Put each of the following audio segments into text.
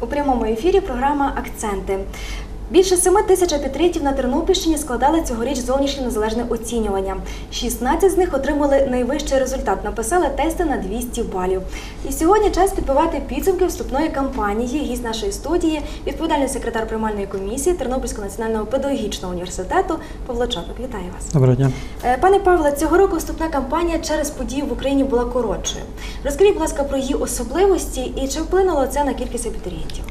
У прямому ефірі програма Акценти. Більше 7 тисяч абітурієнтів на Тернопільщині складали цьогоріч зовнішнє незалежне оцінювання. 16 з них отримали найвищий результат, написали тести на 200 балів. І сьогодні час підбивати підсумки вступної кампанії. Гість нашої студії, відповідальний секретар приймальної комісії Тернопільського національного педагогічного університету Павло Чоток. Вітаю вас. Доброго дня. Е, Пане Павле, цього року вступна кампанія через події в Україні була коротшою. Розкажіть, будь ласка, про її особливості і чи вплинуло це на кількість абітурієнтів?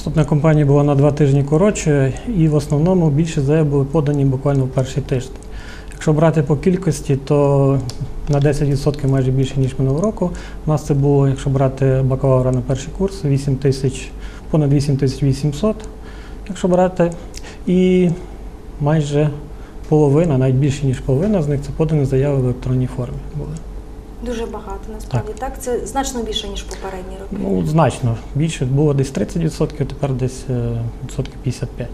Вступна кампанія була на два тижні коротше, і в основному більше заяв були подані буквально в перший тиждень. Якщо брати по кількості, то на 10% майже більше, ніж минулого року. У нас це було, якщо брати бакалавра на перший курс, 8 тисяч, понад 8 тисяч 800, якщо брати, і майже половина, навіть більше, ніж половина з них це подані заяви в електронній формі були. Дуже багато насправді так. Це значно більше ніж попередні роки. Ну, значно більше. Було десь 30%, тепер десь е, відсотків 55%.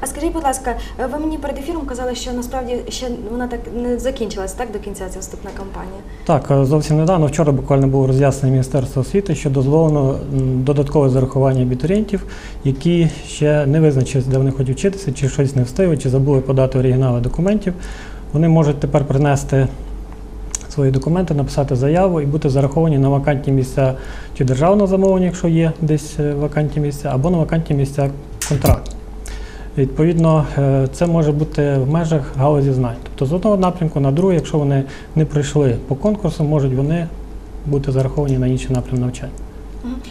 А скажіть, будь ласка, е, ви мені перед ефіром казали, що насправді ще вона так не закінчилась так до кінця ця вступна кампанія. Так, е, зовсім недавно, вчора буквально було роз'яснення Міністерства освіти, що дозволено додаткове зарахування абітурієнтів, які ще не визначились, де вони хочуть вчитися, чи щось не встигли, чи забули подати оригінали документів. Вони можуть тепер принести свої документи, написати заяву і бути зараховані на вакантні місця чи державного замовлення, якщо є десь е, вакантні місця, або на вакантні місця контракту. Відповідно, е, це може бути в межах галузі знань. Тобто з одного напрямку на другий, якщо вони не пройшли по конкурсу, можуть вони бути зараховані на інший напрям навчання.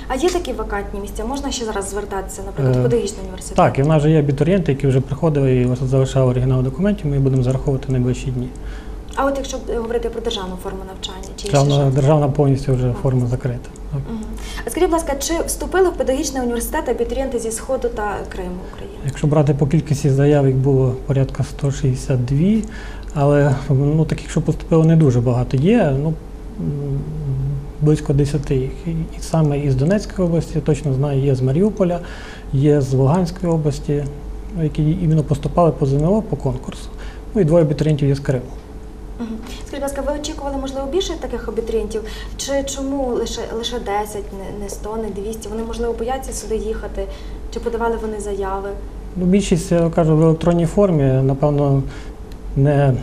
А є такі вакантні місця? Можна ще зараз звертатися, наприклад, в Е, педагогічний університет? Так, і в нас вже є абітурієнти, які вже приходили і залишали оригінал документів, ми їх будемо зараховувати найближчі дні. А от якщо говорити про державну форму навчання, чи Державна, державна повністю вже форма закрита. Так. Мгм. А скажіть, будь ласка, чи вступили в педагогічний університет абітурієнти зі Сходу та Криму України? Якщо брати по кількості заяв, їх було порядка 162, але ну, таких, що поступило, не дуже багато. Є ну, близько 10 їх. І, саме із Донецької області, точно знаю, є з Маріуполя, є з Луганської області, які іменно поступали по ЗНО по конкурсу. Ну і двоє абітурієнтів є з Криму. Мгм. Скажіть, будь ласка, ви очікували, можливо, більше таких абітурієнтів? Чи чому лише, лише 10, не, не 100, не 200? Вони, можливо, бояться сюди їхати? Чи подавали вони заяви? Ну, більшість, я кажу, в електронній формі, напевно, не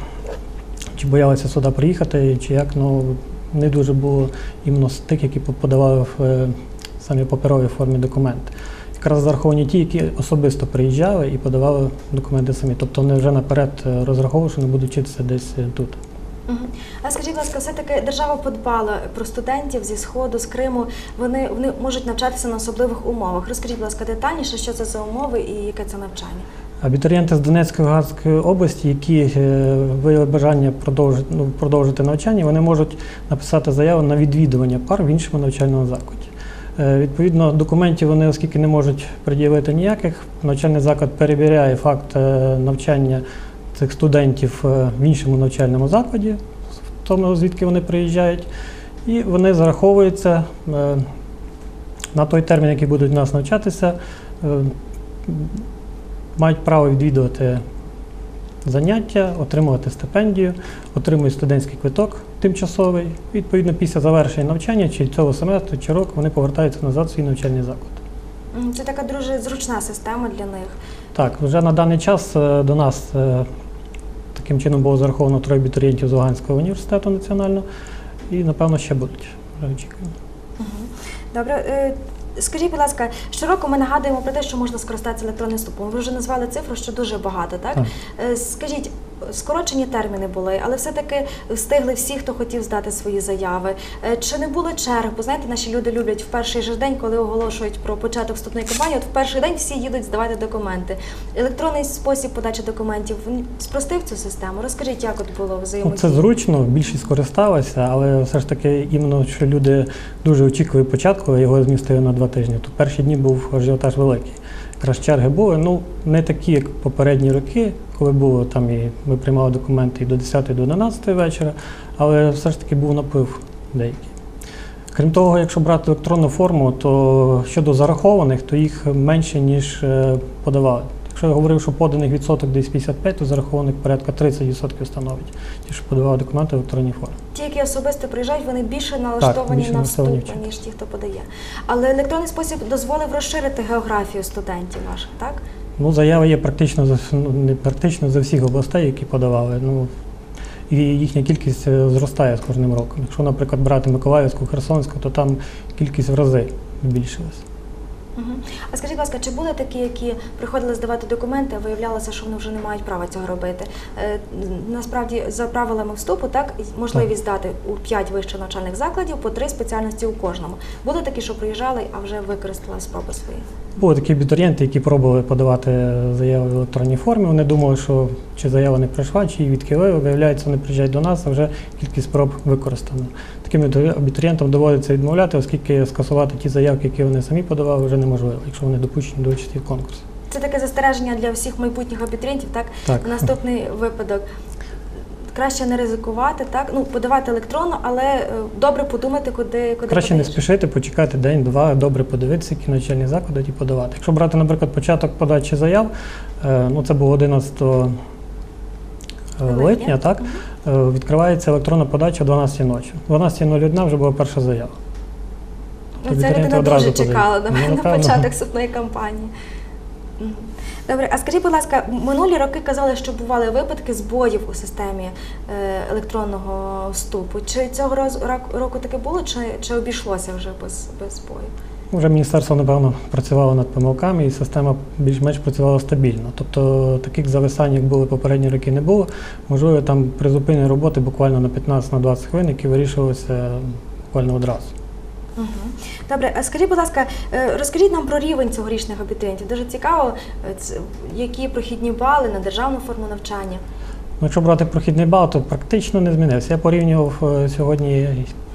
чи боялися сюди приїхати, чи як, ну не дуже було іменно з тих, які подавали в е, самі паперовій формі документи. Якраз зараховані ті, які особисто приїжджали і подавали документи самі. Тобто вони вже наперед е, розраховували, що не будуть вчитися десь е, тут. А скажіть, будь ласка, все-таки держава подбала про студентів зі Сходу, з Криму. Вони, вони можуть навчатися на особливих умовах. Розкажіть, будь ласка, детальніше, що це за умови і яке це навчання? Абітурієнти з Донецької Луганської області, які е, виявили бажання продовжити, ну, продовжити навчання, вони можуть написати заяву на відвідування пар в іншому навчальному закладі. Е, Відповідно, документів вони, оскільки не можуть пред'явити ніяких, навчальний заклад перевіряє факт е, навчання цих студентів е, в іншому навчальному закладі, в тому звідки вони приїжджають, і вони зараховуються на той термін, який будуть у нас навчатися. мають право відвідувати заняття, отримувати стипендію, отримують студентський квиток тимчасовий. Відповідно, після завершення навчання, чи цього семестру, чи року, вони повертаються назад в свій навчальний заклад. Це така дуже зручна система для них. Так, вже на даний час е, до нас е, таким чином було зараховано троє абітурієнтів з Луганського університету національного, і напевно ще будуть. Очікуємо. Добре. Скажіть, будь ласка, щороку ми нагадуємо про те, що можна скористатися електронним вступом. Ви вже назвали цифру, що дуже багато, так? Так. Е, Скажіть, скорочені терміни були, але все-таки встигли всі, хто хотів здати свої заяви. Е, Чи не було черг? Бо знаєте, наші люди люблять в перший же день, коли оголошують про початок вступної кампанії, от в перший день всі їдуть здавати документи. Електронний спосіб подачі документів спростив цю систему. Розкажіть, як от було Ну, взаємодія? це зручно, більшість скористалася, але все ж таки іменно, що люди дуже очікували початку, його змістили на два тижні. То перші дні був ажіотаж великий. Якраз черги були, ну не такі, як попередні роки, коли було там і ми приймали документи і до 10 до 11 вечора, але все ж таки був наплив деякий. Крім того, якщо брати електронну форму, то щодо зарахованих, то їх менше, ніж е, подавали. Якщо я говорив, що поданих відсоток десь 55, то зарахованих порядка 30% становить. Ті, що подавали документи в електронній формі. Ті, які особисто приїжджають, вони більше налаштовані більше на вступ, ніж ті, хто подає. Але електронний спосіб дозволив розширити географію студентів наших, так? Ну, заяви є практично за ну, не практично за всіх областей, які подавали. Ну і їхня кількість е, зростає з кожним роком. Якщо, наприклад, брати Миколаївську, Херсонську, то там кількість в рази збільшилась. Угу. А скажіть, будь ласка, чи були такі, які приходили здавати документи, а виявлялося, що вони вже не мають права цього робити? Е, насправді, за правилами вступу, так можливість здати у 5 вищих навчальних закладів по 3 спеціальності у кожному. Були такі, що приїжджали, а вже використали спроби свої. Були такі абітурієнти, які пробували подавати заяви в електронній формі. Вони думали, що чи заява не прийшла, чи її відкрили. Виявляється, вони приїжджають до нас, а вже кількість спроб використана. Таким абітурієнтам доводиться відмовляти, оскільки скасувати ті заявки, які вони самі подавали, вже неможливо, якщо вони допущені до участі в конкурсі. Це таке застереження для всіх майбутніх абітурієнтів, так? Так. Наступний випадок. Краще не ризикувати, так? Ну, подавати електронно, але е, добре подумати, куди, куди Краще не спішити, почекати день-два, добре подивитися, які навчальні заклади і подавати. Якщо брати, наприклад, початок подачі заяв, е, ну це було 11 Липня. так? Е, Відкривається електронна подача о 12 ночі. О 12.01 вже була перша заява. Ну, це людина дуже чекала на, Ну, на початок вступної кампанії. Добре, а скажіть, будь ласка, минулі роки казали, що бували випадки збоїв у системі е, електронного вступу. Чи цього року таке було, чи, чи обійшлося вже без, без збоїв? Вже міністерство, напевно, працювало над помилками, і система більш-менш працювала стабільно. Тобто таких зависань, як були попередні роки, не було. Можливо, там призупинення роботи буквально на 15-20 хвилин, які вирішувалися буквально одразу. Добре, а скажіть, будь ласка, е, розкажіть нам про рівень цьогорічних абітурієнтів. Дуже цікаво, е, які прохідні бали на державну форму навчання. Якщо брати прохідний бал, то практично не змінився. Я порівнював е, сьогодні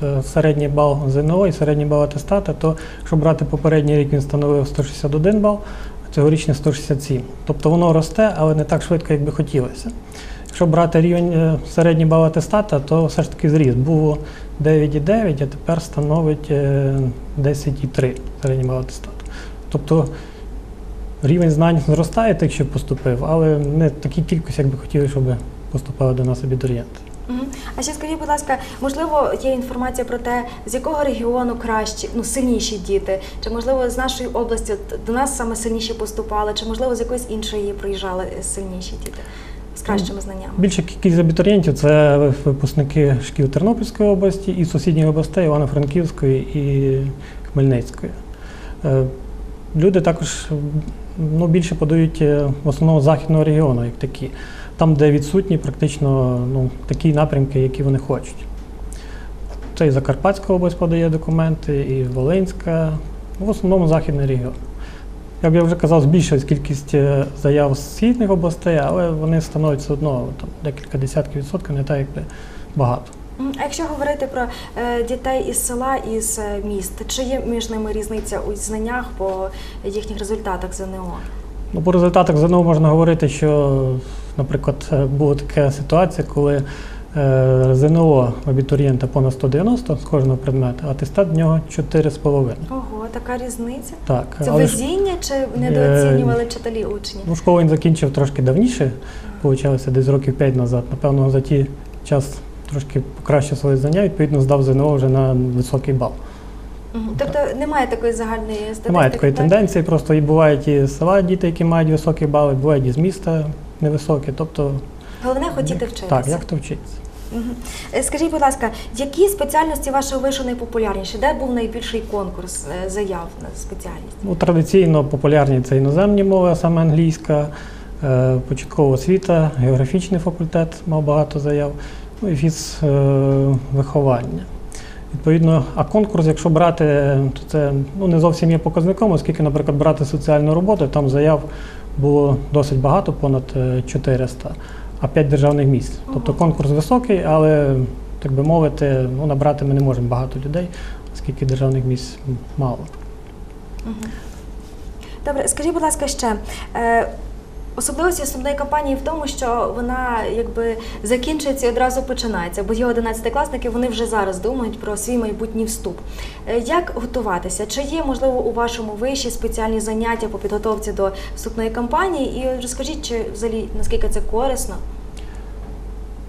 е, середній бал ЗНО і середній бал атестата, то якщо брати попередній рік, він становив 161 бал, а цьогорічний 167. Тобто воно росте, але не так швидко, як би хотілося. Якщо брати рівень е, середній бал атестата, то все ж таки зріс. Було 9,9, а тепер становить е, 10,3 середній бал атестату. Тобто рівень знань зростає тих, що поступив, але не в такій кількості, як би хотіли, щоб поступали до нас абітурієнти. А ще скажіть, будь ласка, можливо, є інформація про те, з якого регіону кращі, ну сильніші діти, чи можливо з нашої області до нас саме сильніші поступали, чи можливо з якоїсь іншої приїжджали е, сильніші діти з кращими знаннями? Більша кількість абітурієнтів це випускники шкіл Тернопільської області і сусідніх областей Івано-Франківської і Хмельницької. Люди також ну, більше подають е, в основному західного регіону, як такі, там, де відсутні практично ну, такі напрямки, які вони хочуть. Це і Закарпатська область подає документи, і Волинська, ну, в основному західний регіон. Як я вже казав, збільшилась кількість е, заяв з східних областей, але вони становлять все одно там, декілька десятків відсотків, не так якби багато. А якщо говорити про е, дітей із села із е, міст, чи є між ними різниця у знаннях по їхніх результатах ЗНО? Ну, по результатах ЗНО можна говорити, що, наприклад, е, була така ситуація, коли ЗНО абітурієнта понад 190 з кожного предмету, а атестат в нього 4,5. Ого, така різниця. Так, Це але ж, везіння чи недооцінювали вчителі учні? ну, школу він закінчив трошки давніше, получалося десь років 5 назад. Напевно, за ті час трошки покращив свої знання, відповідно, здав ЗНО вже на високий бал. Тобто немає такої загальної статистики? Немає такої так? тенденції, просто і бувають і з села діти, які мають високі бали, бувають і з міста невисокі. Тобто, Головне хотіти вчитися. так, як то вчиться. Мгм. Е, Скажіть, будь ласка, які спеціальності вашого вишу найпопулярніші? Де був найбільший конкурс е, заяв на спеціальність? Ну, традиційно популярні це іноземні мови, а саме англійська, е, початкова освіта, географічний факультет мав багато заяв, ну фіз е, виховання. Відповідно, а конкурс, якщо брати, то це ну, не зовсім є показником, оскільки, наприклад, брати соціальну роботу, там заяв було досить багато, понад е, 400, а 5 державних місць. Тобто конкурс високий, але, так би мовити, ну, набрати ми не можемо багато людей, оскільки державних місць мало. Добре, скажіть, будь ласка, ще. Особливості основної кампанії в тому, що вона якби закінчується і одразу починається, бо є 11-класники, вони вже зараз думають про свій майбутній вступ. Е, Як готуватися? Чи є можливо у вашому виші спеціальні заняття по підготовці до вступної кампанії? І розкажіть, чи взагалі наскільки це корисно?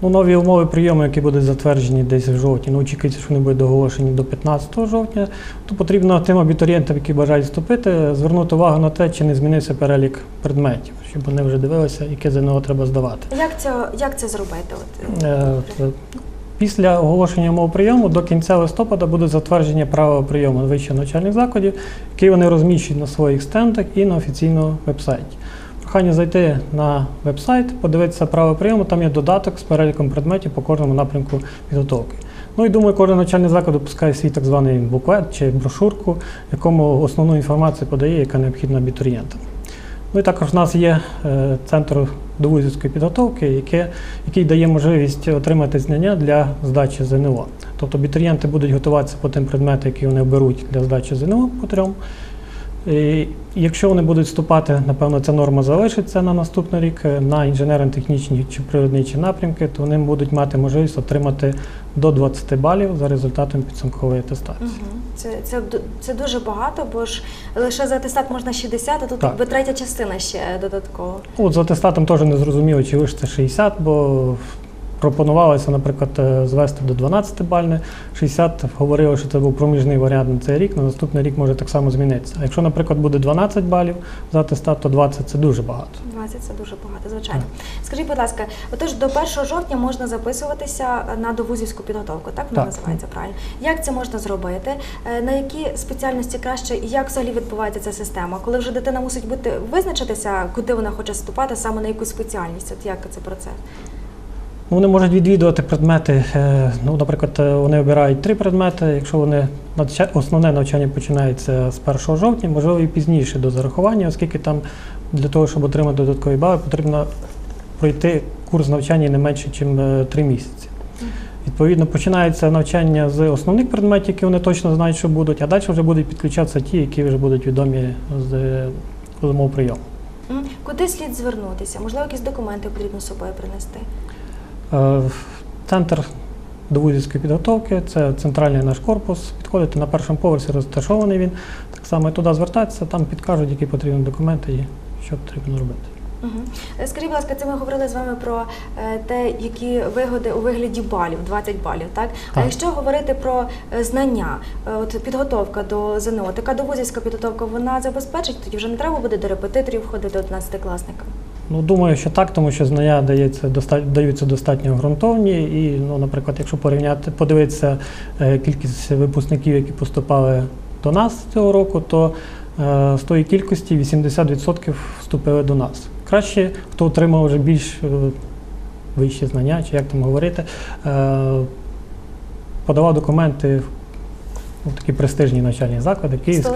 Ну, нові умови прийому, які будуть затверджені десь в жовтні, ну, очікується, що вони будуть оголошені до 15 жовтня, то потрібно тим абітурієнтам, які бажають вступити, звернути увагу на те, чи не змінився перелік предметів, щоб вони вже дивилися, яке ЗНО треба здавати. Як це, як це зробити? От, Е, т- Після оголошення умов прийому до кінця листопада буде затвердження правил прийому вищих навчальних закладів, які вони розміщують на своїх стендах і на офіційному вебсайті. Прохання зайти на вебсайт, подивитися правила прийому, там є додаток з переліком предметів по кожному напрямку підготовки. Ну і думаю, кожен навчальний заклад випускає свій так званий буклет чи брошурку, якому основну інформацію подає, яка необхідна абітурієнтам. Ну і також в нас є е, центр довузівської підготовки, яке, який дає можливість отримати знання для здачі ЗНО. Тобто абітурієнти будуть готуватися по тим предметам, які вони оберуть для здачі ЗНО по трьом. І якщо вони будуть вступати, напевно, ця норма залишиться на наступний рік е, на інженерно-технічні чи природничі напрямки, то вони будуть мати можливість отримати до 20 балів за результатом підсумкової атестації. Мгм. Це, це, це дуже багато, бо ж лише за атестат можна 60, а тут Так. якби третя частина ще додатково. От з атестатом теж не зрозуміло, чи лише це 60, бо пропонувалося, наприклад, е, звести до 12 бальне. 60 говорили, що це був проміжний варіант на цей рік, на наступний рік може так само змінитися. А якщо, наприклад, буде 12 балів за атестат, то 20 це дуже багато. 20 це дуже багато, звичайно. Скажіть, будь ласка, отож до 1 жовтня можна записуватися на довузівську підготовку, так вона Так. називається правильно? Як це можна зробити? Е, На які спеціальності краще і як взагалі відбувається ця система? Коли вже дитина мусить бути визначитися, куди вона хоче вступати, саме на яку спеціальність? От як це процес? Ну, Вони можуть відвідувати предмети. е, Ну, наприклад, е, вони обирають три предмети. Якщо вони основне навчання починається з 1 жовтня, можливо, і пізніше до зарахування, оскільки там для того, щоб отримати додаткові бали, потрібно пройти курс навчання не менше, ніж 3 місяці. Відповідно, починається навчання з основних предметів, які вони точно знають, що будуть, а далі вже будуть підключатися ті, які вже будуть відомі з е, умов прийому. Куди слід звернутися? Можливо, якісь документи потрібно з собою принести? Е, Центр довузівської підготовки це центральний наш корпус. Підходите на першому поверсі, розташований він. Так само і туди звертатися, там підкажуть, які потрібні документи і що потрібно робити. Е, Скажіть, будь ласка, це ми говорили з вами про е, те, які вигоди у вигляді балів, 20 балів, так? А якщо говорити про знання, от підготовка до ЗНО, така довузівська підготовка, вона забезпечить, тоді вже не треба буде до репетиторів ходити 11-класникам. Ну, думаю, що так, тому що знання дається доста- даються достатньо ґрунтовні. І, ну, наприклад, якщо порівняти, подивитися е, кількість випускників, які поступали до нас цього року, то е, з тої кількості 80% вступили до нас. Краще, хто отримав вже більш е, вищі знання, чи як там говорити, е, подавав документи в ну, такі престижні навчальні заклади, київські,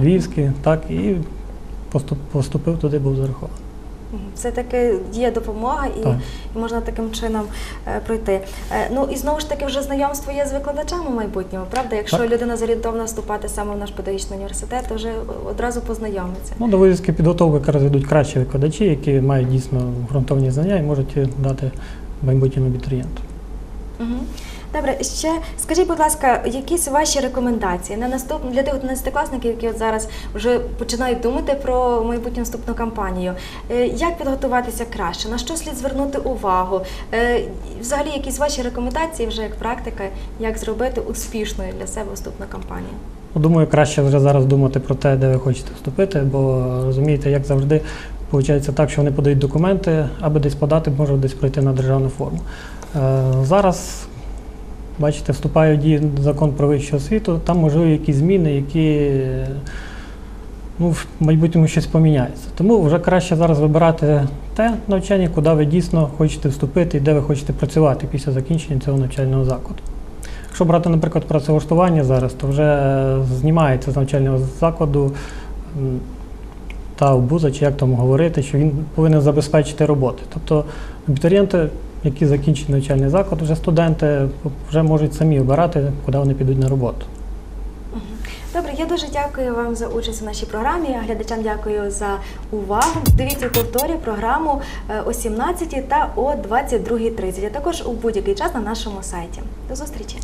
львівські, так, і поступ- поступив туди, був зарахований. Це таки є допомога і, Так. і можна таким чином е, пройти. Е, ну і знову ж таки, вже знайомство є з викладачами майбутнього, правда? Якщо Так. людина зорієнтована вступати саме в наш педагогічний університет, то вже одразу познайомиться. Ну, до вивізки підготовки якраз ведуть кращі викладачі, які мають дійсно ґрунтовні знання і можуть дати майбутньому абітурієнту. Мгм. Добре, ще скажіть, будь ласка, якісь ваші рекомендації на наступ для тих 11-класників, які от зараз вже починають думати про майбутню вступну кампанію. Е, Як підготуватися краще? На що слід звернути увагу? Е, Взагалі, якісь ваші рекомендації вже як практика, як зробити успішною для себе вступну кампанію? Ну, Думаю, краще вже зараз думати про те, де ви хочете вступити, бо розумієте, як завжди, виходить так, що вони подають документи, аби десь подати, можуть десь пройти на державну форму. Е, Зараз, бачите, вступає в дію закон про вищу освіту, там можливі якісь зміни, які ну, в майбутньому щось поміняється. Тому вже краще зараз вибирати те навчання, куди ви дійсно хочете вступити і де ви хочете працювати після закінчення цього навчального закладу. Якщо брати, наприклад, працевлаштування зараз, то вже знімається з навчального закладу та обуза, чи як там говорити, що він повинен забезпечити роботи. Тобто абітурієнти, які закінчують навчальний заклад, вже студенти вже можуть самі обирати, куди вони підуть на роботу. Добре, я дуже дякую вам за участь у нашій програмі. Глядачам дякую за увагу. Дивіться повторі програму е, о 17 та о 22.30, а також у будь-який час на нашому сайті. До зустрічі!